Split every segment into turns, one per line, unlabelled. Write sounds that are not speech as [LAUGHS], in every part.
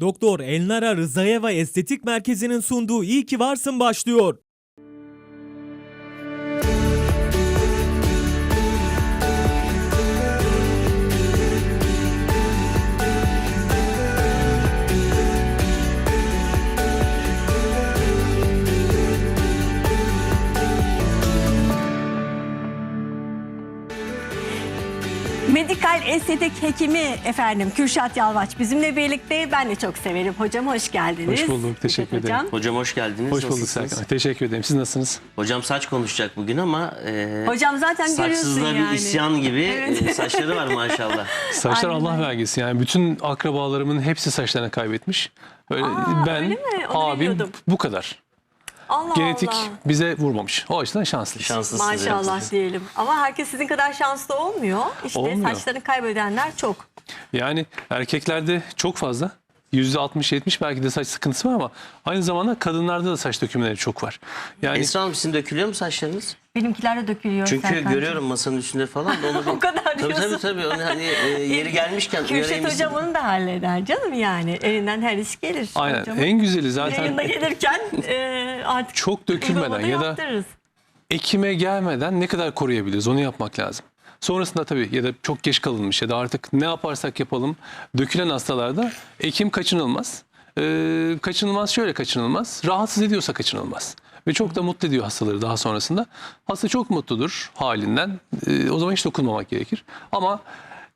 Doktor Elnara Rızayeva Estetik Merkezi'nin sunduğu İyi ki varsın başlıyor.
Medikal estetik hekimi efendim Kürşat Yalvaç bizimle birlikte. Ben de çok severim. Hocam hoş geldiniz.
Hoş bulduk, teşekkür ederim.
Hocam.
Hocam hoş geldiniz.
Hoş bulduk? Serkan. Teşekkür ederim. Siz nasılsınız?
Hocam saç konuşacak bugün ama e,
Hocam zaten
saçsızda
yani.
bir isyan gibi
Evet.
e, [LAUGHS] saçları var maşallah.
Saçlar
Aynen
Allah
öyle.
vergisi. Yani bütün akrabalarımın hepsi saçlarını kaybetmiş. Böyle
Aa,
ben,
öyle mi? Onu
abim bu kadar.
Allah
Genetik
Allah.
bize vurmamış. O açıdan şanslıyız.
Şanslısınız.
Maşallah
evet.
diyelim. Ama herkes sizin kadar şanslı olmuyor. İşte
Olmuyor.
saçlarını kaybedenler çok.
Yani erkeklerde çok fazla. %60-70 belki de saç sıkıntısı var ama aynı zamanda kadınlarda da saç dökümleri çok var. Yani
Esra Hanım sizin dökülüyor mu saçlarınız?
Benimkiler de dökülüyor.
Çünkü
Serkan'cığım.
görüyorum masanın üstünde falan da [LAUGHS] onu bir...
O kadar
tabii, tabii
diyorsun.
tabii onu hani e, yeri [LAUGHS] gelmişken sizi.
hocam onu da halleder canım yani. Elinden her iş gelir.
aynen
Hocamın
en güzeli zaten
Yayında [LAUGHS] gelirken e, artık
çok dökülmeden ya da
yaptırırız.
ekime gelmeden ne kadar koruyabiliriz onu yapmak lazım. Sonrasında tabii ya da çok geç kalınmış ya da artık ne yaparsak yapalım dökülen hastalarda ekim kaçınılmaz. Ee, kaçınılmaz şöyle kaçınılmaz. Rahatsız ediyorsa kaçınılmaz. Ve çok da mutlu ediyor hastaları daha sonrasında. Hasta çok mutludur halinden. Ee, o zaman hiç dokunmamak gerekir. Ama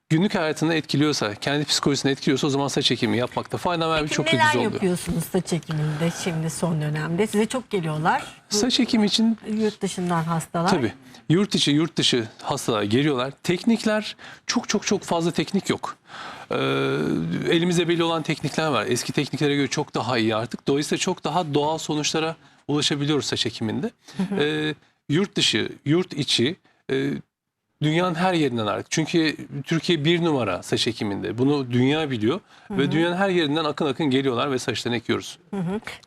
günlük hayatını etkiliyorsa, kendi psikolojisini etkiliyorsa o zaman saç ekimi yapmakta fayda var. Çok da güzel oluyor.
yapıyorsunuz saç ekiminde şimdi son dönemde? Size çok geliyorlar. Bu
Saç ekimi için
Yurt dışından hastalar.
Tabii. Yurt içi, yurt dışı hastalar geliyorlar. Teknikler çok çok çok fazla teknik yok. Ee, elimizde belli olan teknikler var. Eski tekniklere göre çok daha iyi artık. Dolayısıyla çok daha doğal sonuçlara ulaşabiliyoruz saç ekiminde. Ee, yurt dışı, yurt içi e, dünyanın her yerinden artık. Çünkü Türkiye bir numara saç ekiminde. Bunu dünya biliyor. Ve dünyanın her yerinden akın akın geliyorlar ve saçlarını ekiyoruz.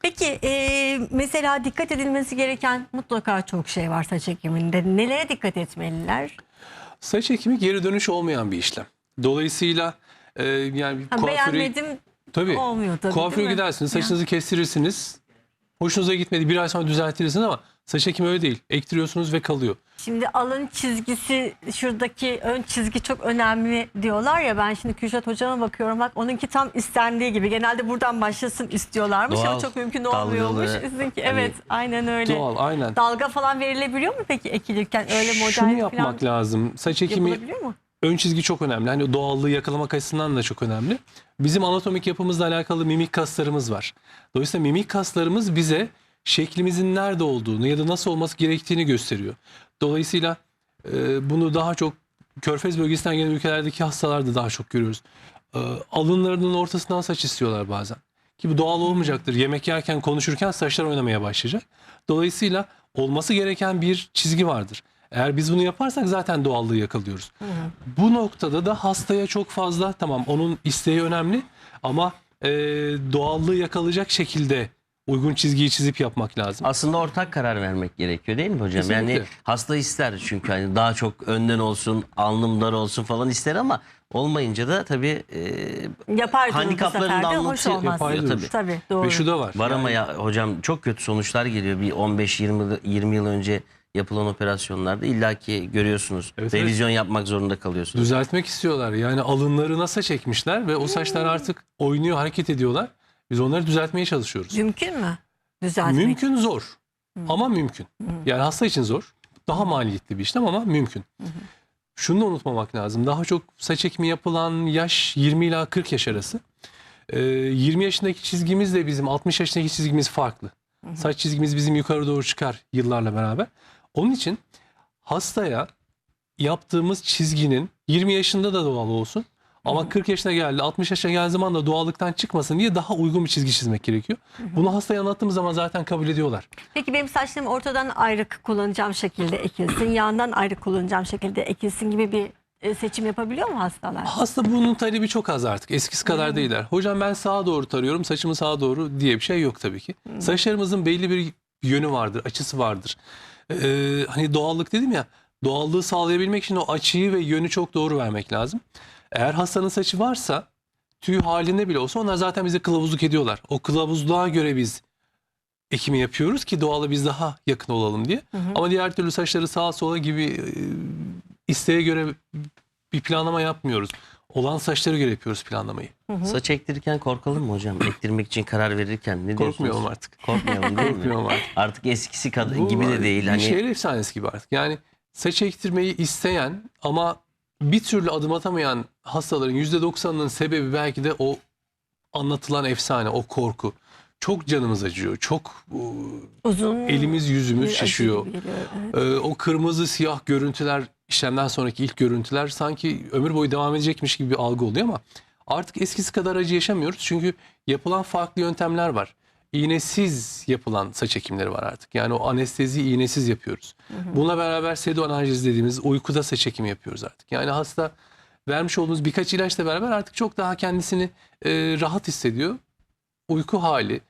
Peki e, mesela dikkat edilmesi gereken mutlaka çok şey var saç ekiminde. Nelere dikkat etmeliler?
Saç ekimi geri dönüş olmayan bir işlem. Dolayısıyla e, yani
Ha,
kuaföre-
beğenmedim
tabii,
olmuyor tabii,
kuaföre gidersiniz, saçınızı kestirirsiniz. Hoşunuza gitmedi bir ay sonra düzeltirirsiniz ama saç ekimi öyle değil. Ektiriyorsunuz ve kalıyor.
Şimdi alın çizgisi şuradaki ön çizgi çok önemli diyorlar ya ben şimdi Kürşat hocama bakıyorum bak onunki tam istendiği gibi genelde buradan başlasın istiyorlarmış ama
Doğal,
çok mümkün
dalgalı,
olmuyormuş. Sizinki
hani-
evet aynen öyle.
Doğal aynen.
Dalga falan verilebiliyor mu peki ekilirken öyle model
Şunu
falan
yapmak lazım. Saç ekimi
yapılabiliyor mu?
Ön çizgi çok önemli. Hani doğallığı yakalamak açısından da çok önemli. Bizim anatomik yapımızla alakalı mimik kaslarımız var. Dolayısıyla mimik kaslarımız bize şeklimizin nerede olduğunu ya da nasıl olması gerektiğini gösteriyor. Dolayısıyla e, bunu daha çok Körfez bölgesinden gelen ülkelerdeki hastalarda daha çok görüyoruz. E, alınlarının ortasından saç istiyorlar bazen. Ki bu doğal olmayacaktır. Yemek yerken konuşurken saçlar oynamaya başlayacak. Dolayısıyla olması gereken bir çizgi vardır. Eğer biz bunu yaparsak zaten doğallığı yakalıyoruz. Bu noktada da hastaya çok fazla tamam onun isteği önemli ama e, doğallığı yakalayacak şekilde uygun çizgiyi çizip yapmak lazım.
Aslında ortak karar vermek gerekiyor değil mi hocam?
Kesinlikle.
Yani hasta ister çünkü hani daha çok önden olsun, alnım dar olsun falan ister ama olmayınca da tabii e,
Yapar
handikapların
olmaz.
yapıyor
Yapar
tabii.
Tabii doğru.
Ve şu da var.
Var ama
Yani
ya hocam çok kötü sonuçlar geliyor bir 15-20 yıl- 20 yıl önce yapılan operasyonlarda illaki görüyorsunuz.
Evet,
Revizyon yapmak zorunda kalıyorsunuz.
düzeltmek istiyorlar. Yani alınlarına saç çekmişler ve o saçlar artık oynuyor, hareket ediyorlar. Biz onları düzeltmeye çalışıyoruz.
Mümkün mü? Düzeltmek.
Mümkün zor. Ama mümkün. Yani hasta için zor. Daha maliyetli bir işlem ama mümkün. Şunu da unutmamak lazım. Daha çok saç ekimi yapılan yaş 20 ila 40 yaş arası. Ee, 20 yaşındaki çizgimizle bizim 60 yaşındaki çizgimiz farklı. Saç çizgimiz bizim yukarı doğru çıkar yıllarla beraber. Onun için hastaya yaptığımız çizginin 20 yaşında da doğal olsun. Ama 40 yaşına geldi, 60 yaşına geldiği zaman da doğallıktan çıkmasın diye daha uygun bir çizgi çizmek gerekiyor. Bunu hastaya anlattığımız zaman zaten kabul ediyorlar.
Peki benim saçlarım ortadan ayrık kullanacağım şekilde ekilsin, yandan ayrık kullanacağım şekilde ekilsin gibi bir e, seçim yapabiliyor mu hastalar?
Hasta bunun talebi çok az artık. Eskisi kadar değiller. Hocam ben sağa doğru tarıyorum, saçımı sağa doğru diye bir şey yok tabii ki. Saçlarımızın belli bir yönü vardır, açısı vardır. Ee, hani doğallık dedim ya, doğallığı sağlayabilmek için o açıyı ve yönü çok doğru vermek lazım. Eğer hastanın saçı varsa tüy halinde bile olsa onlar zaten bize kılavuzluk ediyorlar. O kılavuzluğa göre biz ekimi yapıyoruz ki doğala biz daha yakın olalım diye. Ama diğer türlü saçları sağa sola gibi e, isteğe göre bir planlama yapmıyoruz. Olan saçlara göre yapıyoruz planlamayı.
Saç ektirirken korkalım mı hocam? Ektirmek için karar verirken ne diyorsunuz?
Korkmayalım artık.
Korkmayalım değil mi?
Korkmuyorum artık.
Artık eskisi kadar
Bu
gibi de değil.
Bir
Hani
şehir efsanesi gibi artık. Yani saç ektirmeyi isteyen ama bir türlü adım atamayan hastaların %90'ının sebebi belki de o anlatılan efsane, o korku. Çok canımız acıyor. Çok e,
Uzun
elimiz yüzümüz şişiyor. Ee, o kırmızı siyah görüntüler işlemden sonraki ilk görüntüler sanki ömür boyu devam edecekmiş gibi bir algı oluyor ama artık eskisi kadar acı yaşamıyoruz. Çünkü yapılan farklı yöntemler var. İğnesiz yapılan saç ekimleri var artık. Yani o anestezi iğnesiz yapıyoruz. Bununla beraber sedoanaljiz dediğimiz uykuda saç ekimi yapıyoruz artık. Yani hasta vermiş olduğumuz birkaç ilaçla beraber artık çok daha kendisini e, rahat hissediyor. Uyku hali,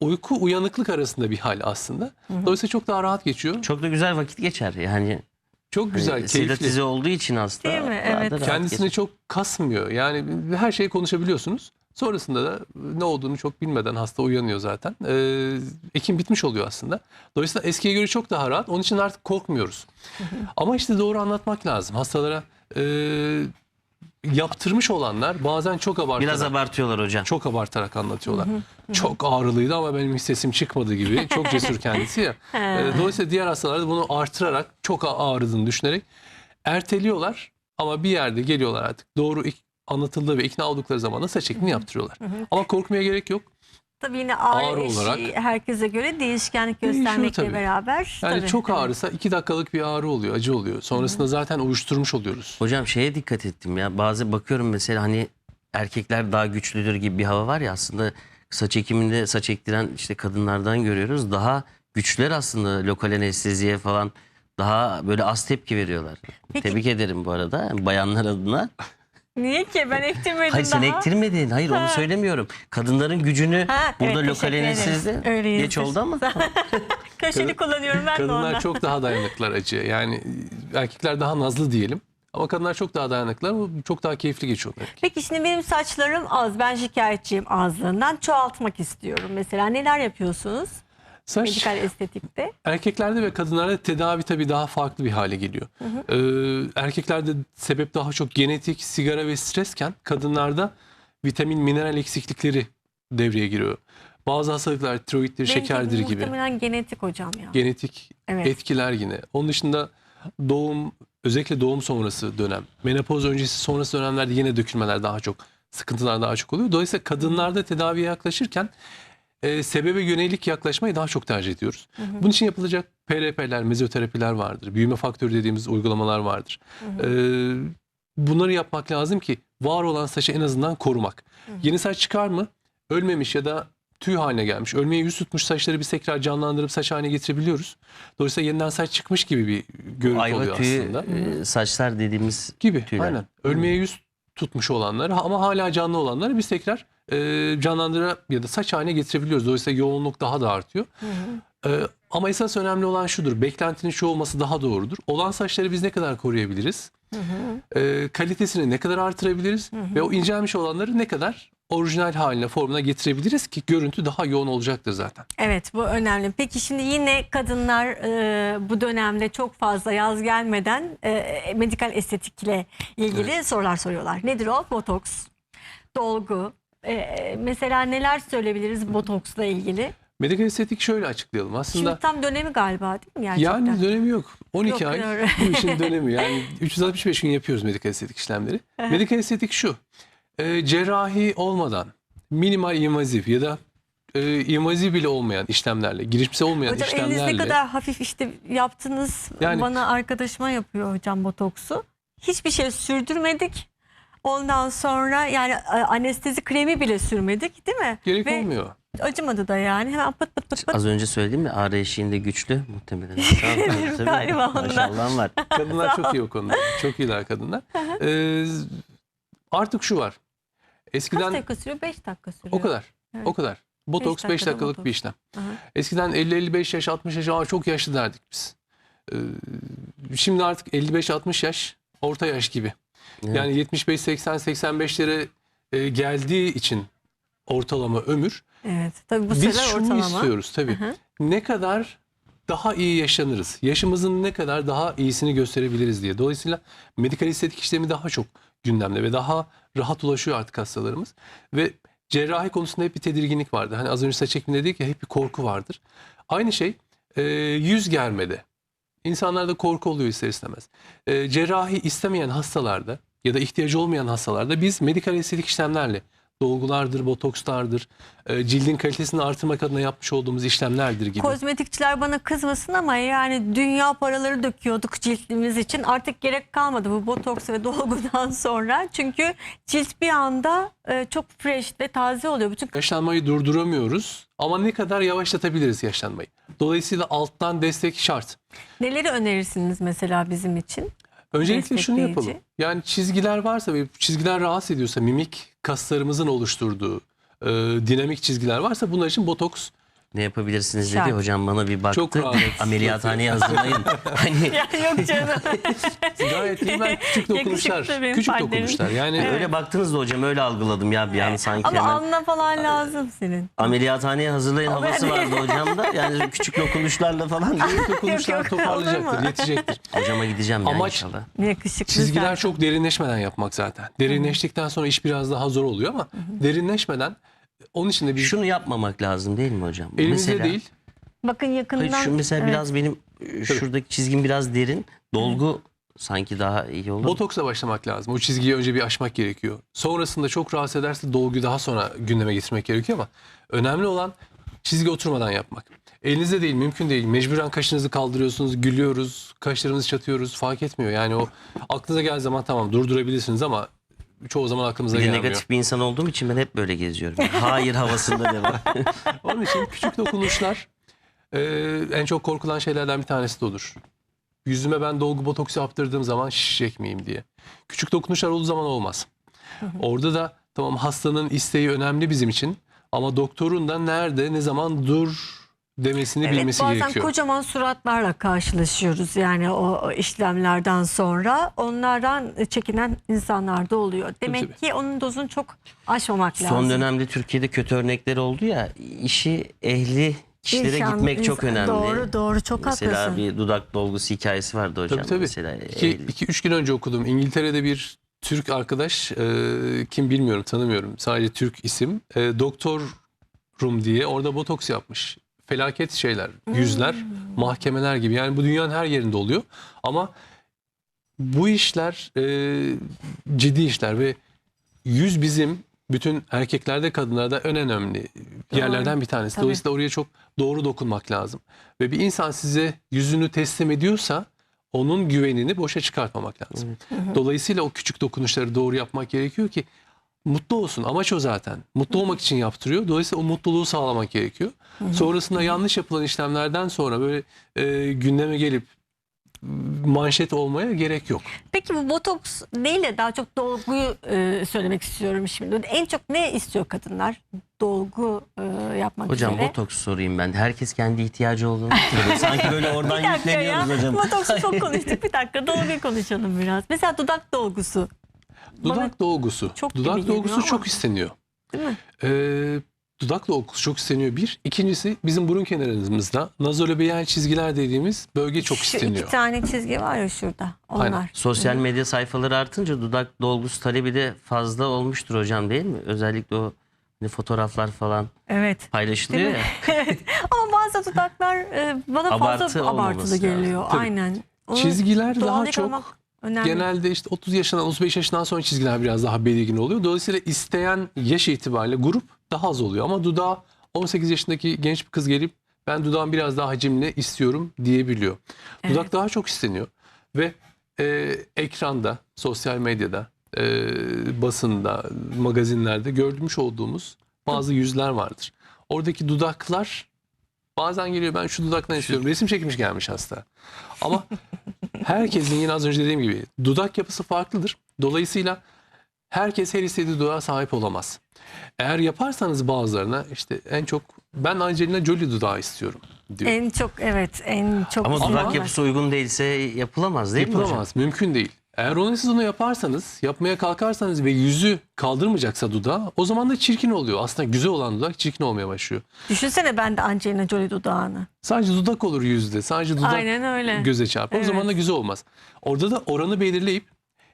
uyku uyanıklık arasında bir hal aslında. Dolayısıyla çok daha rahat geçiyor.
çok da güzel vakit geçer. Yani
Çok güzel,
hani
keyifli.
sedatize olduğu için hasta.
Değil mi? Evet.
Kendisini çok kasmıyor. Yani her şeyi konuşabiliyorsunuz. Sonrasında da ne olduğunu çok bilmeden hasta uyanıyor zaten. Ee, ekim bitmiş oluyor aslında. Dolayısıyla eskiye göre çok daha rahat. Onun için artık korkmuyoruz. Ama işte doğru anlatmak lazım. Hastalara e, yaptırmış olanlar bazen çok abartarak,
Biraz abartıyorlar hocam.
çok abartarak anlatıyorlar. Çok ağrılıydı ama benim hiç sesim çıkmadı gibi. Çok cesur kendisi ya. [LAUGHS] Ee, Dolayısıyla diğer hastalarda bunu artırarak çok ağrıdığını düşünerek erteliyorlar ama bir yerde geliyorlar artık doğru anlatıldığı ve ikna oldukları zaman da saç ekimini yaptırıyorlar. Ama korkmaya gerek yok.
Tabii yine ağrı, eşiği
olarak-
herkese göre değişkenlik göstermekle
tabii.
beraber.
Yani
tabii,
çok
evet.
ağrısa iki dakikalık bir ağrı oluyor, acı oluyor. Sonrasında zaten uyuşturmuş oluyoruz.
Hocam şeye dikkat ettim ya. Bazı bakıyorum mesela hani erkekler daha güçlüdür gibi bir hava var ya aslında saç ekiminde saç ektiren işte kadınlardan görüyoruz. Daha güçlüler aslında lokal anesteziye falan daha böyle az tepki veriyorlar.
Peki-
Tebrik ederim bu arada bayanlar adına.
Niye ki? Ben ektirmedim
Hayır sen
daha.
ektirmedin. Hayır onu söylemiyorum. Kadınların gücünü
Ha,
burada
evet, teşekkür ederiz.
anestezide
Öyleyizdir.
geç oldu ama. [LAUGHS]
Köşeli
Kadın-
kullanıyorum ben de
Kadınlar çok daha dayanıklılar acıya. Yani erkekler daha nazlı diyelim. Ama kadınlar çok daha dayanıklılar. Bu çok daha keyifli geçiyor. belki.
Peki şimdi benim saçlarım az. Ben şikayetçiyim azlığından. Çoğaltmak istiyorum mesela. Neler yapıyorsunuz
Saç
medikal estetikte?
Erkeklerde ve kadınlarda tedavi tabii daha farklı bir hale geliyor. Ee, erkeklerde sebep daha çok genetik, sigara ve stresken kadınlarda vitamin, mineral eksiklikleri devreye giriyor. Bazı hastalıklar tiroiddir, şekerdir gibi.
Muhtemelen genetik hocam ya.
Genetik
Evet.
etkiler yine. Onun dışında doğum, özellikle doğum sonrası dönem, menopoz öncesi sonrası dönemlerde yine dökülmeler daha çok, sıkıntılar daha çok oluyor. Dolayısıyla kadınlarda tedaviye yaklaşırken e, sebebe yönelik yaklaşmayı daha çok tercih ediyoruz. Bunun için yapılacak PRP'ler, mezoterapiler vardır. Büyüme faktörü dediğimiz uygulamalar vardır. E, bunları yapmak lazım ki var olan saçı en azından korumak. Yeni saç çıkar mı? Ölmemiş ya da tüy haline gelmiş. Ölmeye yüz tutmuş saçları biz tekrar canlandırıp saç haline getirebiliyoruz. Dolayısıyla yeniden saç çıkmış gibi bir görüntü
Ayva
oluyor
tüyü
aslında.
e, saçlar dediğimiz
Gibi
tüyler.
aynen. Ölmeye yüz tutmuş olanları ama hala canlı olanları biz tekrar e, canlandıra ya da saç haline getirebiliyoruz. Dolayısıyla yoğunluk daha da artıyor. E, ama esas önemli olan şudur. Beklentinin şu olması daha doğrudur. Olan saçları biz ne kadar koruyabiliriz? E, kalitesini ne kadar artırabiliriz? Ve o incelmiş olanları ne kadar orijinal haline, formuna getirebiliriz ki görüntü daha yoğun olacaktır zaten.
Evet bu önemli. Peki şimdi yine kadınlar e, bu dönemde çok fazla yaz gelmeden e, medikal estetikle ilgili sorular soruyorlar. Nedir o? Botoks, dolgu. E, mesela neler söyleyebiliriz botoksla ilgili?
Medikal estetik şöyle açıklayalım. Aslında
Şimdi tam dönemi galiba değil mi gerçekten?
Yani dönemi yok. 12
Yok,
ay
doğru.
bu işin [LAUGHS] dönemi. Yani 365 gün yapıyoruz medikal estetik işlemleri. medikal estetik şu. e, cerrahi olmadan minimal invazif ya da e, invazif bile olmayan işlemlerle, girişimsel olmayan
Hocam
işlemlerle
ne kadar hafif işte yaptınız.
Yani-
Bana arkadaşıma yapıyor hocam botoksu. Hiçbir şey sürdürmedik. Ondan sonra yani e, anestezi kremi bile sürmedik değil mi?
gerek
Ve
olmuyor.
acımadı da yani. Hemen pıt pıt pıt pıt.
Az önce söyledim ya ağrı eşiğinde güçlü muhtemelen. [LAUGHS] Tamam, tabii, tabii.
Galiba ondan.
Maşallahım var. [LAUGHS]
Kadınlar çok iyi o konuda. Çok iyiler kadınlar. E, artık şu var.
Kaç
Eskiden
dakika sürüyor? 5 dakika sürüyor.
o kadar.
Evet.
O kadar. Botoks 5
dakikada
dakikalık
botoks.
bir işlem.
Aha.
Eskiden 50-55 yaş, 60 yaş Aa, çok yaşlı derdik biz. Ee, şimdi artık 55-60 yaş orta yaş gibi.
Evet.
Yani 75-80-85'lere e, geldiği için ortalama ömür
Evet. Tabii bu
biz şunu
ortalama.
istiyoruz tabii. Ne kadar daha iyi yaşanırız. Yaşımızın ne kadar daha iyisini gösterebiliriz diye. Dolayısıyla medikal estetik işlemi daha çok gündemde ve daha rahat ulaşıyor artık hastalarımız. Ve cerrahi konusunda hep bir tedirginlik vardı. Hani az önce saç ekiminde dedik ya hep bir korku vardır. Aynı şey e, yüz germede. İnsanlarda korku oluyor ister istemez. E, cerrahi istemeyen hastalarda ya da ihtiyacı olmayan hastalarda biz medikal estetik işlemlerle dolgulardır, botokslardır, e, cildin kalitesini artırmak adına yapmış olduğumuz işlemlerdir gibi.
Kozmetikçiler bana kızmasın ama yani dünya paraları döküyorduk ciltimiz için. Artık gerek kalmadı bu botoks ve dolgudan [LAUGHS] sonra. Çünkü cilt bir anda e, çok fresh ve taze oluyor. Bütün
Yaşlanmayı durduramıyoruz ama ne kadar yavaşlatabiliriz yaşlanmayı. Dolayısıyla alttan destek şart.
neleri önerirsiniz mesela bizim için?
Öncelikle şunu yapalım. Yani çizgiler varsa ve çizgiler rahatsız ediyorsa mimik kaslarımızın oluşturduğu e, dinamik çizgiler varsa bunlar için botoks
Ne yapabilirsiniz dedi
Şart.
hocam bana bir baktı.
Çok rahat. [LAUGHS]
Ameliyathaneye hazırlayın. [LAUGHS] hani [LAUGHS]
Ya yok canım.
gayet iyi ben küçük dokunuşlar. Küçük
partnerim.
dokunuşlar. Yani
öyle baktınız da hocam öyle algıladım ya bir an sanki
ama
hemen.
alnına falan lazım senin.
Ameliyathaneye hazırlayın
Ama
havası vardı hocamda. Yani küçük dokunuşlarla falan.
küçük dokunuşlar
Yok, yok,
toparlayacaktır, yetecektir.
Hocama gideceğim ya
Amaç-
inşallah.
Yakışıklı.
Çizgiler
zaten.
çok derinleşmeden yapmak zaten. Derinleştikten sonra iş biraz daha zor oluyor ama derinleşmeden onun için de biz
Şunu yapmamak lazım değil mi hocam?
elimizde
Mesela-
değil
Bakın yakından.
Hayır, şu mesela
evet.
biraz benim e, şuradaki çizgim biraz derin. Dolgu sanki daha iyi olur.
Botoksla başlamak lazım. O çizgiyi önce bir aşmak gerekiyor. Sonrasında çok rahatsız ederse dolguyu daha sonra gündeme getirmek gerekiyor ama önemli olan çizgi oturmadan yapmak. Elinizde değil, mümkün değil. Mecburen kaşınızı kaldırıyorsunuz, gülüyoruz, kaşlarımızı çatıyoruz fark etmiyor. Yani o aklınıza geldiği zaman tamam durdurabilirsiniz ama çoğu zaman aklımıza
Bir de
gelmiyor.
negatif bir insan olduğum için ben hep böyle geziyorum. [LAUGHS] Hayır havasında devam. [LAUGHS]
Onun için küçük dokunuşlar e, en çok korkulan şeylerden bir tanesi de olur. Yüzüme ben dolgu botoks yaptırdığım zaman şişecek miyim diye. Küçük dokunuşlar olduğu zaman olmaz. [LAUGHS] Orada da tamam hastanın isteği önemli bizim için ama doktorun da nerede ne zaman dur demesini
Evet
bilmesi
bazen
gerekiyor.
kocaman suratlarla karşılaşıyoruz yani o işlemlerden sonra. Onlardan çekinen insanlar da oluyor. Demek
tabii.
ki onun dozunu çok aşmamak lazım.
Son dönemde Türkiye'de kötü örnekleri oldu ya. işi ehli kişilere
İnsan-
gitmek çok
insan-
önemli.
Doğru doğru çok
Mesela
haklısın.
bir dudak dolgusu hikayesi vardı hocam.
Tabii tabii.
Mesela
İki,
ehli-
iki, üç gün önce okudum. İngiltere'de bir Türk arkadaş, e, kim bilmiyorum tanımıyorum. Sadece Türk isim. E, doktorum diye orada botoks yapmış. Felaket şeyler, yüzler, mahkemeler gibi. Yani bu dünyanın her yerinde oluyor. Ama bu işler e, ciddi işler ve yüz bizim bütün erkeklerde kadınlarda en önemli yerlerden bir tanesi.
Tabii.
Dolayısıyla oraya çok doğru dokunmak lazım. Ve bir insan size yüzünü teslim ediyorsa onun güvenini boşa çıkartmamak lazım. Dolayısıyla o küçük dokunuşları doğru yapmak gerekiyor ki mutlu olsun. Amaç o zaten. Mutlu olmak için yaptırıyor. Dolayısıyla o mutluluğu sağlamak gerekiyor. Sonrasında yanlış yapılan işlemlerden sonra böyle e, gündeme gelip manşet olmaya gerek yok.
Peki bu botoks değil de daha çok dolguyu e, söylemek istiyorum şimdi. En çok ne istiyor kadınlar? Dolgu e, yapmak
Hocam
üzere.
botoks sorayım ben. Herkes kendi ihtiyacı olduğunu söylüyor. Sanki böyle [LAUGHS] oradan
Bir dakika ya.
yükleniyoruz hocam.
Botoksu çok [LAUGHS] konuştuk. Bir dakika dolguyu konuşalım biraz. Mesela dudak dolgusu.
Dudak
Bana
dolgusu.
çok
dudak dolgusu
ama.
çok isteniyor.
Değil mi?
Ee, dudak dolgusu çok isteniyor bir. İkincisi bizim burun kenarımızda nazolabiyal çizgiler dediğimiz bölge çok
Şu
isteniyor.
iki tane çizgi var ya şurada. Onlar.
Aynen.
Sosyal medya sayfaları artınca dudak dolgusu talebi de fazla olmuştur hocam değil mi? Özellikle o hani fotoğraflar falan
Evet.
paylaşılıyor ya. [LAUGHS]
evet. Ama bazı dudaklar e, bana
Abartı
fazla abartılı geliyor.
Tabii.
Aynen. Onu
Çizgiler daha çok
önemli.
genelde işte 30 yaşından 35 yaşından sonra çizgiler biraz daha belirgin oluyor. Dolayısıyla isteyen yaş itibariyle grup daha az oluyor. Ama dudağı 18 yaşındaki genç bir kız gelip ben dudağım biraz daha hacimli istiyorum diyebiliyor. Dudak
Evet.
daha çok isteniyor. Ve e, ekranda, sosyal medyada, e, basında, magazinlerde görmüş olduğumuz bazı yüzler vardır. Oradaki dudaklar bazen geliyor ben şu dudaktan istiyorum. Resim çekmiş gelmiş hasta. Ama [LAUGHS] herkesin yine az önce dediğim gibi dudak yapısı farklıdır. Dolayısıyla herkes her istediği dudağa sahip olamaz. Eğer yaparsanız bazılarına işte en çok ben Angelina Jolie dudağı istiyorum diyor.
En çok evet en çok
Ama
Ama-
dudak yapısı uygun değilse yapılamaz değil mi hocam?
Yapılamaz. Mümkün değil. Eğer Ronasizon'u yaparsanız, yapmaya kalkarsanız ve yüzü kaldırmayacaksa dudağı o zaman da çirkin oluyor. Aslında güzel olan dudak çirkin olmaya başlıyor.
Düşünsene ben de Angelina Jolie dudağını.
Sadece dudak olur yüzde. Sadece dudak
Aynen öyle.
göze çarpar.
Evet.
O zaman da güzel olmaz. Orada da oranı belirleyip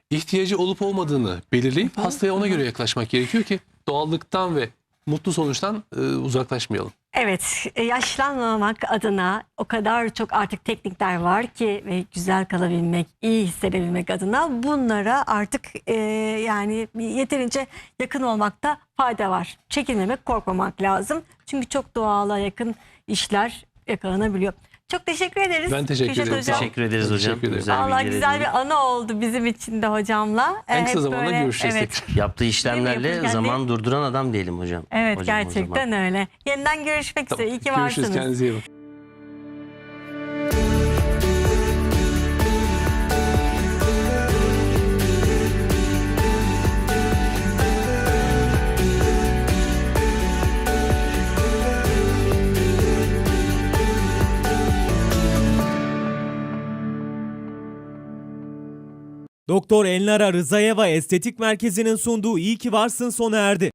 ihtiyacı olup olmadığını belirleyip hastaya ona göre yaklaşmak gerekiyor ki doğallıktan ve mutlu sonuçtan e, uzaklaşmayalım.
Evet, e, yaşlanmamak adına o kadar çok artık teknikler var ki ve güzel kalabilmek, iyi hissedebilmek adına bunlara artık e, yani yeterince yakın olmakta fayda var. Çekinmemek, korkmamak lazım. Çünkü çok doğala yakın işler yakalanabiliyor. Çok teşekkür ederiz.
Ben teşekkür
Kürşat
ederim.
Hocam.
Teşekkür ederiz hocam.
teşekkür ederim.
Güzel bilgiler
güzel
edindik.
bir anı oldu bizim için de hocamla.
En kısa
Hep
zamanda
böyle-
görüşeceğiz
evet.
tekrar. [LAUGHS]
Yaptığı işlemlerle zaman durduran adam diyelim hocam.
Evet
Hocam o
gerçekten
zaman.
öyle. Yeniden görüşmek üzere. İyi ki
Görüşürüz.
varsınız.
Kendinize iyi bakın.
Doktor Elnara Rızayeva Estetik Merkezi'nin sunduğu İyi ki varsın sona erdi.